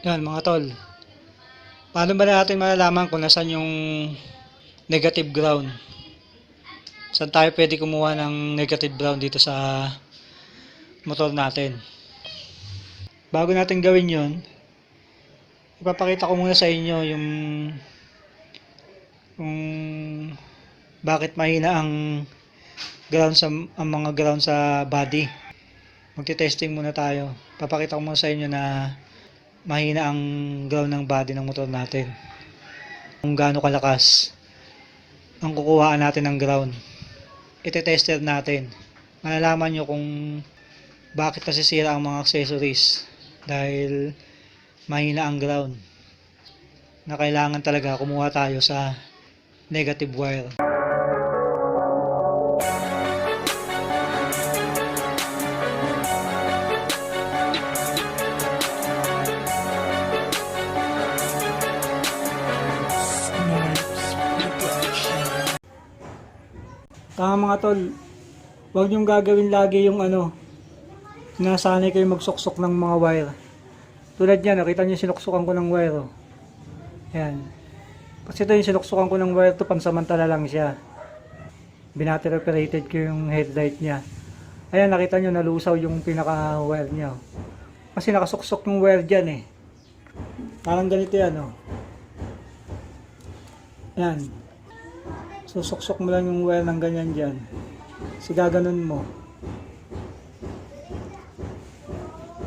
Yan mga tol. Paano ba natin malalaman kung nasan yung negative ground? Saan tayo pwede kumuha ng negative ground dito sa motor natin? Bago natin gawin yon, ipapakita ko muna sa inyo yung kung bakit mahina ang ground sa ang mga ground sa body. Magte-testing muna tayo. Papakita ko muna sa inyo na mahina ang ground ng body ng motor natin. Kung gaano kalakas ang kukuhaan natin ng ground. Ite-tester natin. Malalaman nyo kung bakit nasisira ang mga accessories dahil mahina ang ground na kailangan talaga kumuha tayo sa negative wire. Tama mga tol, huwag niyong gagawin lagi yung ano, sinasanay kayo magsuksok ng mga wire. Tulad yan, nakita niyo sinuksukan ko ng wire. Oh. Yan. Kasi ito yung sinuksukan ko ng wire to, pansamantala lang siya. Binattery operated ko yung headlight niya. Ayan, nakita nyo, nalusaw yung pinaka-wire niya. oh. Kasi nakasuksok yung wire dyan eh. Parang ganito yan, oh. Yan. Susuksok mo lang yung wire ng ganyan dyan. Kasi gaganon mo.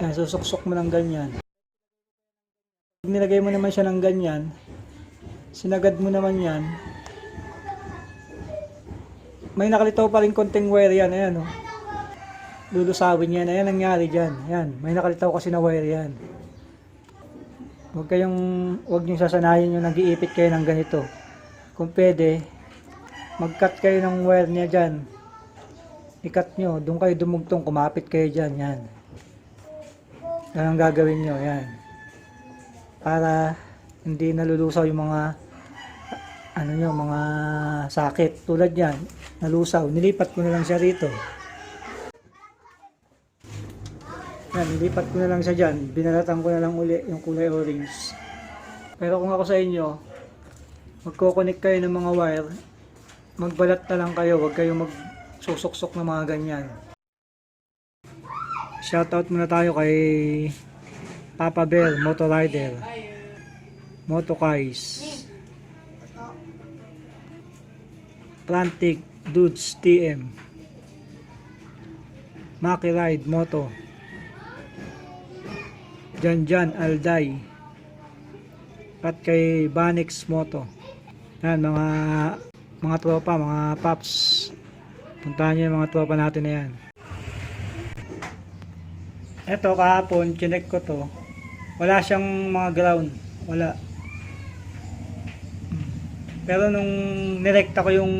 Yan, susuksok mo ng ganyan. Pag nilagay mo naman siya ng ganyan, sinagad mo naman yan, may nakalitaw pa rin konting wire yan. Ayan, oh. Lulusawin yan. Ayan ang nangyari dyan. Ayan, may nakalitaw kasi na wire yan. Huwag kayong, huwag niyong sasanayin yung nag-iipit kayo ng ganito. Kung pwede, mag-cut kayo ng wire niya dyan. I-cut nyo. Doon kayo dumugtong. Kumapit kayo dyan. Yan. Yan ang gagawin nyo. Yan. Para hindi nalulusaw yung mga ano nyo, mga sakit. Tulad yan. Nalusaw. Nilipat ko na lang siya rito. Yan. Nilipat ko na lang siya dyan. Binalatan ko na lang uli yung kulay orange. Pero kung ako sa inyo, magkoconnect kayo ng mga wire, magbalat na lang kayo, huwag kayo magsusuksok ng mga ganyan. Shoutout muna tayo kay Papa Bear, Motor Rider, Motokais, Plantic, Dudes, TM, Maki Ride, Moto, Jan Jan, Alday, at kay Banix Moto. Yan, mga mga tropa, mga paps. Puntahan niyo yung mga tropa natin na yan. Ito kahapon, chinek ko to. Wala siyang mga ground. Wala. Pero nung nirekta ko yung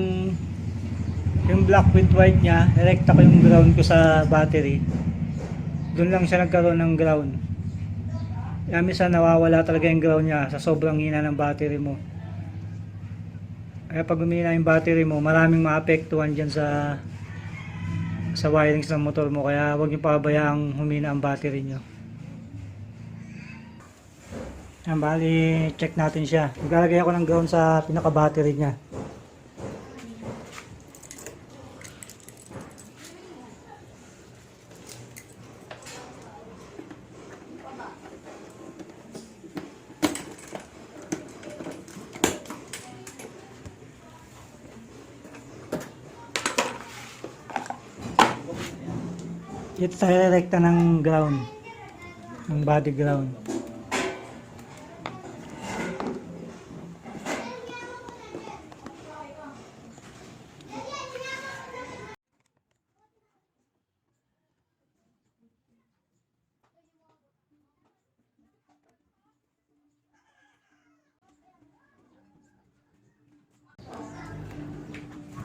yung black with white niya, nirekta ko yung ground ko sa battery. Doon lang siya nagkaroon ng ground. Kaya minsan nawawala talaga yung ground niya sa sobrang hina ng battery mo. Kaya pag humina yung battery mo, maraming maapektuhan dyan sa sa wirings ng motor mo. Kaya huwag niyo pababayaan humina ang battery nyo. Yan, bali, check natin siya. Maglalagay ako ng ground sa pinaka-battery niya. Dito tayo rekta ng ground. Ng body ground.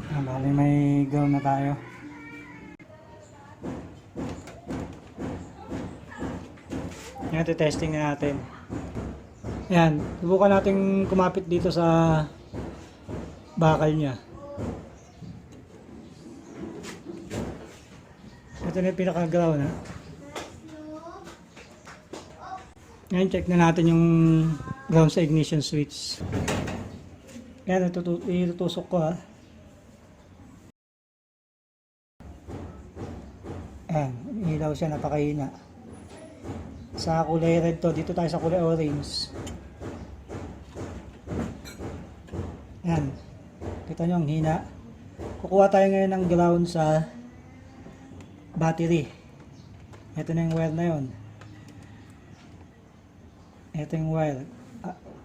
Ah, bali may ground na tayo. Yan, testing na natin. Yan, subukan natin kumapit dito sa bakal niya. Ito na yung pinaka-ground ha. Ngayon, check na natin yung ground sa ignition switch. Yan, itutu- itutusok ko ha. Ayan, ilaw siya, napakahina. Sa kulay red to, dito tayo sa kulay orange. Yan. Kita nyo ang hina. Kukuha tayo ngayon ng ground sa battery. Ito na yung wire na yon. Ito yung wire.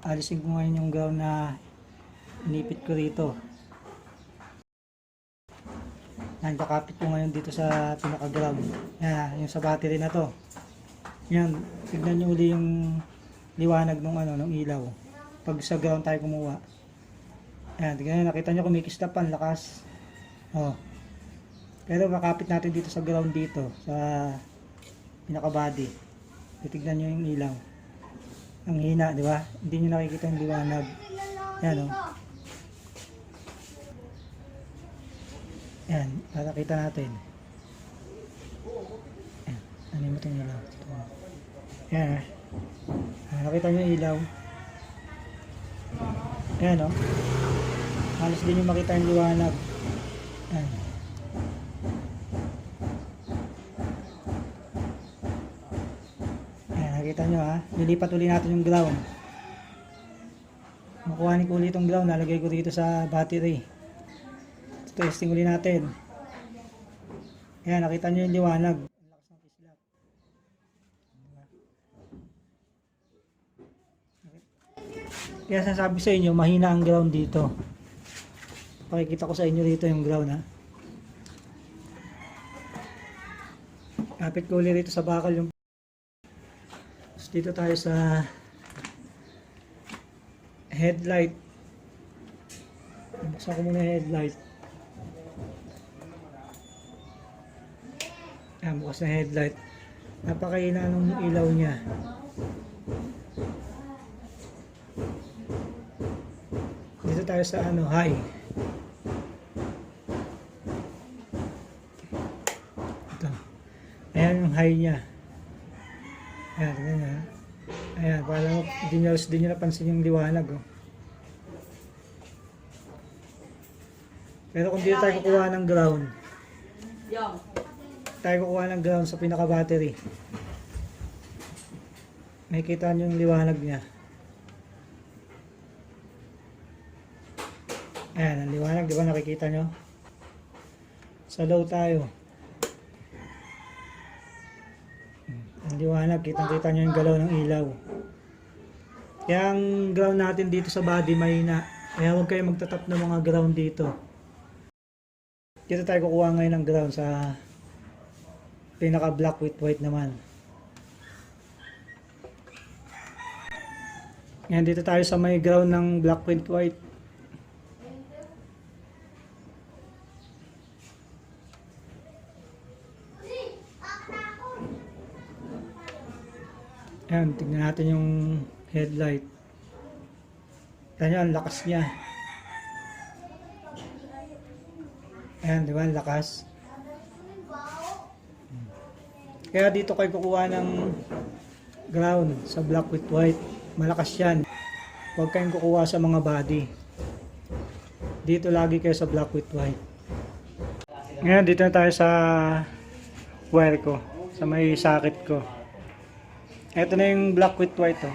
Alisin ko ngayon yung ground na inipit ko rito. Yan, kakapit ko ngayon dito sa pinaka-ground. Yan, yung sa battery na to. Yan, tignan nyo uli yung liwanag ng ano, ng ilaw. Pag sa ground tayo kumuha. Yan, tignan nyo, nakita nyo kumikistap ang lakas. Oh. Pero makapit natin dito sa ground dito, sa pinaka-body. Titignan nyo yung ilaw. Ang hina, di ba? Hindi nyo nakikita yung liwanag. Yan, oh. Yan, para kita natin. Yan, itong ilaw? Ito. Yan, ah. Ah, nakita nyo ilaw. Yan, oh. Halos din yung makita yung liwanag. Yan. Ayan, nakita nyo ha. Lilipat uli natin yung ground. Makuha ko ulit itong ground. Nalagay ko dito sa battery. Testing uli natin. Ayan, nakita nyo yung liwanag. Ang lakas ng kislap. Kaya sasabi sa inyo, mahina ang ground dito. Pakikita ko sa inyo dito yung ground ha. Kapit ko ulit rito sa bakal yung tapos dito tayo sa headlight. Buksan ko muna yung headlight. Ayan, bukas na headlight. Napakaina ng ilaw niya. Tayo sa ano, high. Ito. Ayan yung high niya. Ayan, nyo. ha. Ayan, parang hindi nyo, hindi nyo napansin yung liwanag. Oh. Pero kung dito tayo kukuha ng ground, tayo kukuha ng ground sa pinaka-battery. May kita nyo yung liwanag niya. Ayan, ang liwanag, di ba nakikita nyo? Sa low tayo. Ang liwanag, kitang-kita nyo yung galaw ng ilaw. Kaya ground natin dito sa body mahina. Kaya huwag kayo magtatap ng mga ground dito. Dito tayo kukuha ngayon ng ground sa pinaka black with white naman. Yan, dito tayo sa may ground ng black with white. Yan, tignan natin yung headlight. Tignan nyo, ang lakas niya. Ayan, di ba? Ang lakas. Kaya dito kayo kukuha ng ground sa black with white. Malakas yan. Huwag kayong kukuha sa mga body. Dito lagi kayo sa black with white. Ngayon, dito na tayo sa wire ko. Sa may socket ko. Ito na yung black with white oh.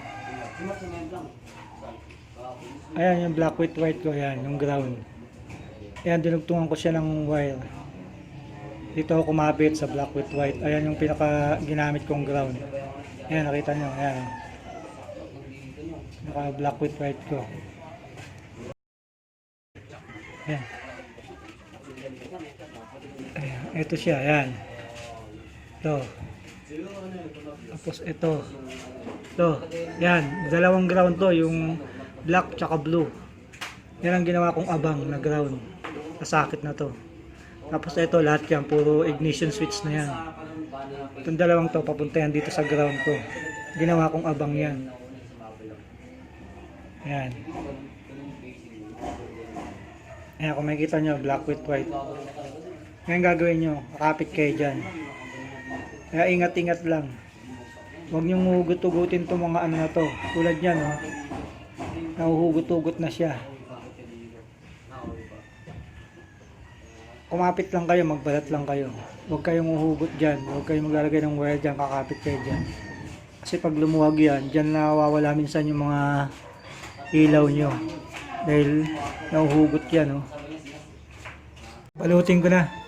Ayan yung black with white ko. Ayan, yung ground. Ayan, dinugtungan ko siya ng wire. Dito ako kumapit sa black with white. Ayan yung pinaka ginamit kong ground. Ayan, nakita nyo. Ayan. Naka black with white ko. Ayan. Ayan, ito siya. Ayan. Ito. Tapos ito. Ito. Yan. Dalawang ground to. Yung black tsaka blue. Yan ang ginawa kong abang na ground. Sa socket na to. Tapos ito lahat yan. Puro ignition switch na yan. Itong dalawang to papunta yan dito sa ground ko. Ginawa kong abang yan. Yan. Ayan, kung makikita nyo, black with white. Ngayon gagawin nyo, kapit kayo dyan. Kaya ingat-ingat lang. Huwag niyong hugot-hugutin itong mga ano na to. Tulad yan, oh. Nahuhugot-hugot na siya. Kumapit lang kayo, magbalat lang kayo. Huwag kayong uhugot dyan. Huwag kayong maglalagay ng wire dyan, kakapit kayo dyan. Kasi pag lumuwag yan, dyan nawawala minsan yung mga ilaw nyo. Dahil nahuhugot yan, oh. Balutin ko na.